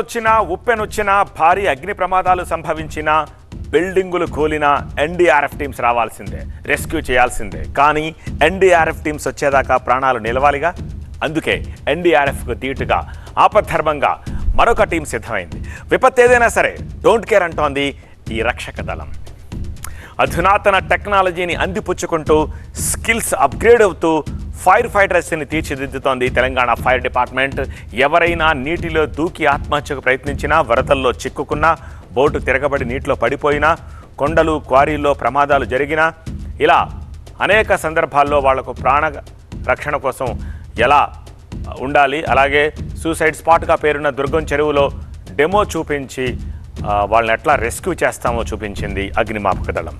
వచ్చినా ఉప్పెనొచ్చినా భారీ అగ్ని ప్రమాదాలు సంభవించినా బిల్డింగులు కూలినా ఎన్డీఆర్ఎఫ్ టీమ్స్ రావాల్సిందే రెస్క్యూ చేయాల్సిందే. కానీ ఎన్డీఆర్ఎఫ్ టీమ్స్ వచ్చేదాకా ప్రాణాలు నిలవాలిగా? అందుకే ఎన్డీఆర్ఎఫ్కు దీటుగా ఆపద్ధర్మంగా మరొక టీం సిద్ధమైంది. విపత్తు ఏదైనా సరే డోంట్ కేర్ అంటోంది ఈ రక్షక దళం. అధునాతన టెక్నాలజీని అందిపుచ్చుకుంటూ స్కిల్స్ అప్గ్రేడ్ అవుతూ ఫైర్ ఫైటర్స్ని తీర్చిదిద్దుతోంది తెలంగాణ ఫైర్ డిపార్ట్మెంట్. ఎవరైనా నీటిలో దూకి ఆత్మహత్యకు ప్రయత్నించినా వరదల్లో చిక్కుకున్నా బోటు తిరగబడి నీటిలో పడిపోయినా కొండలు క్వారీల్లో ప్రమాదాలు జరిగినా ఇలా అనేక సందర్భాల్లో వాళ్ళకు ప్రాణ రక్షణ కోసం ఎలా ఉండాలి అలాగే సూసైడ్ స్పాట్గా పేరున్న దుర్గం చెరువులో డెమో చూపించి వాళ్ళని ఎట్లా రెస్క్యూ చేస్తామో చూపించింది అగ్నిమాపక దళం.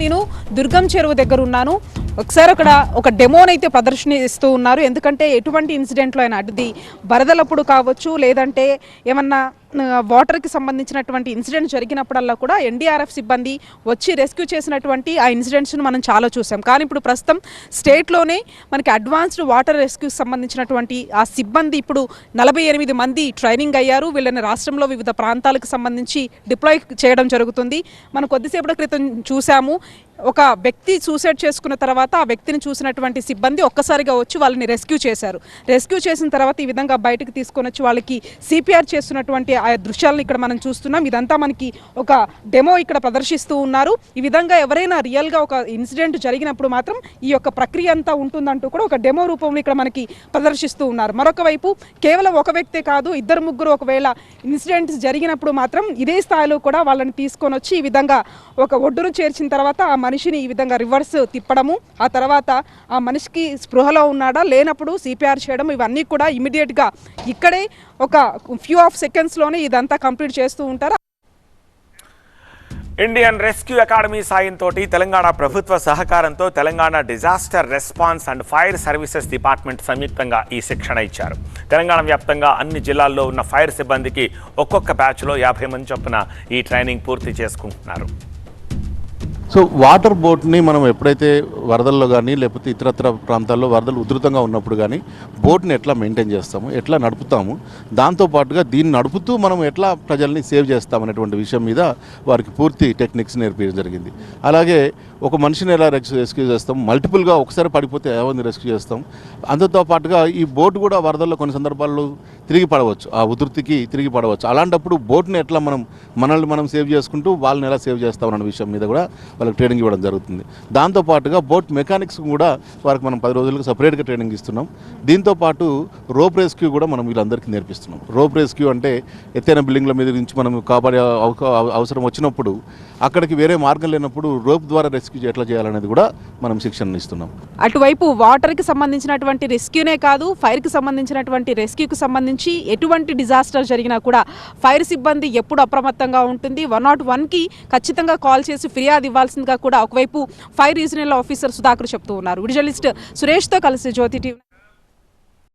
నేను దుర్గం చెరువు దగ్గర ఉన్నాను. ఒకసారి అక్కడ ఒక డెమోనైతే ప్రదర్శనిస్తూ ఉన్నారు. ఎందుకంటే ఎటువంటి ఇన్సిడెంట్లో అయినా అది వరదలప్పుడు కావచ్చు లేదంటే ఏమన్నా వాటర్కి సంబంధించినటువంటి ఇన్సిడెంట్ జరిగినప్పుడల్లా కూడా ఎన్డీఆర్ఎఫ్ సిబ్బంది వచ్చి రెస్క్యూ చేసినటువంటి ఆ ఇన్సిడెంట్స్ను మనం చాలా చూసాం. కానీ ఇప్పుడు ప్రస్తుతం స్టేట్లోనే మనకి అడ్వాన్స్డ్ వాటర్ రెస్క్యూకి సంబంధించినటువంటి ఆ సిబ్బంది ఇప్పుడు నలభై ఎనిమిది మంది ట్రైనింగ్ అయ్యారు. వీళ్ళని రాష్ట్రంలో వివిధ ప్రాంతాలకు సంబంధించి డిప్లాయ్ చేయడం జరుగుతుంది. మనం కొద్దిసేపటి క్రితం చూసాము. ఒక వ్యక్తి సూసైడ్ చేసుకున్న తర్వాత ఆ వ్యక్తిని చూసినటువంటి సిబ్బంది ఒక్కసారిగా వచ్చి వాళ్ళని రెస్క్యూ చేశారు. రెస్క్యూ చేసిన తర్వాత ఈ విధంగా బయటకు తీసుకొని వచ్చి వాళ్ళకి సిపిఆర్ చేస్తున్నటువంటి ఆ దృశ్యాలను ఇక్కడ మనం చూస్తున్నాం. ఇదంతా మనకి ఒక డెమో ఇక్కడ ప్రదర్శిస్తూ ఉన్నారు. ఈ విధంగా ఎవరైనా రియల్గా ఒక ఇన్సిడెంట్ జరిగినప్పుడు మాత్రం ఈ యొక్క ప్రక్రియ అంతా ఉంటుందంటూ కూడా ఒక డెమో రూపంలో ఇక్కడ మనకి ప్రదర్శిస్తూ ఉన్నారు. మరొక వైపు కేవలం ఒక వ్యక్తే కాదు ఇద్దరు ముగ్గురు ఒకవేళ ఇన్సిడెంట్స్ జరిగినప్పుడు మాత్రం ఇదే స్థాయిలో కూడా వాళ్ళని తీసుకొని వచ్చి ఈ విధంగా ఒక ఒడ్డును చేర్చిన తర్వాత ఆ మనిషిని ఈ విధంగా రివర్స్ తిప్పడము ఆ తర్వాత ఆ మనిషికి స్పృహలో ఉన్నాడా లేనప్పుడు సిపిఆర్ చేయడం ఇవన్నీ కూడా ఇమీడియట్గా ఇక్కడే ఒక ఫ్యూ ఆఫ్ సెకండ్స్లోనే ఇదంతా కంప్లీట్ చేస్తూ ఉంటారు. ఇండియన్ రెస్క్యూ అకాడమీ సాయంతో తెలంగాణ ప్రభుత్వ సహకారంతో Telangana disaster response and fire services department సంయుక్తంగా ఈ శిక్షణ ఇచ్చారు. తెలంగాణ వ్యాప్తంగా అన్ని జిల్లాల్లో ఉన్న ఫైర్ సిబ్బందికి ఒక్కొక్క బ్యాచ్లో యాభై మంది చొప్పున ఈ ట్రైనింగ్ పూర్తి చేసుకుంటున్నారు. సో వాటర్ బోట్ని మనం ఎప్పుడైతే వరదల్లో కానీ లేకపోతే ఇతరత్ర ప్రాంతాల్లో వరదలు ఉధృతంగా ఉన్నప్పుడు కానీ బోట్ని ఎట్లా మెయింటైన్ చేస్తాము ఎట్లా నడుపుతాము దాంతోపాటుగా దీన్ని నడుపుతూ మనం ఎట్లా ప్రజల్ని సేవ్ చేస్తామనేటువంటి విషయం మీద వారికి పూర్తి టెక్నిక్స్ నేర్పించడం జరిగింది. అలాగే ఒక మనిషిని ఎలా రెస్క్యూ రెస్క్యూ చేస్తాం మల్టిపుల్గా ఒకసారి పడిపోతే ఎవరిని రెస్క్యూ చేస్తాం అందుతో పాటుగా ఈ బోట్ కూడా వరదల్లో కొన్ని సందర్భాల్లో తిరిగి పడవచ్చు ఆ ఉధృతికి తిరిగి పడవచ్చు. అలాంటప్పుడు బోట్ని ఎట్లా మనం మనల్ని మనం సేవ్ చేసుకుంటూ వాళ్ళని ఎలా సేవ్ చేస్తాం అన్న విషయం మీద కూడా వాళ్ళకి ట్రైనింగ్ ఇవ్వడం జరుగుతుంది. దాంతోపాటుగా బోట్ మెకానిక్స్ కూడా వారికి మనం పది రోజులకు సపరేట్గా ట్రైనింగ్ ఇస్తున్నాం. దీంతోపాటు రోప్ రెస్క్యూ కూడా మనం వీళ్ళందరికీ నేర్పిస్తున్నాం. రోప్ రెస్క్యూ అంటే ఎత్తైన బిల్డింగ్ల మీద నుంచి మనం కాపాడే అవసరం వచ్చినప్పుడు అక్కడికి వేరే మార్గం లేనప్పుడు రోప్ ద్వారా రెస్క్యూ ఎట్లా చేయాలనేది కూడా మనం శిక్షణ ఇస్తున్నాం. అటువైపు వాటర్కి సంబంధించినటువంటి రెస్క్యూనే కాదు ఫైర్కి సంబంధించినటువంటి రెస్క్యూకి సంబంధించి ఎటువంటి డిజాస్టర్ జరిగినా కూడా ఫైర్ సిబ్బంది ఎప్పుడు అప్రమత్తంగా ఉంటుంది. వన్ నాట్ వన్కి ఖచ్చితంగా కాల్ చేసి ఫిర్యాదు ఇవ్వాలి. ఇవ్వాల్సిందిగా కూడా ఒకవైపు ఫైర్ రీజనల్ ఆఫీసర్ సుధాకర్ చెప్తూ ఉన్నారు. విజువలిస్ట్ సురేష్తో కలిసి జ్యోతి టీవీ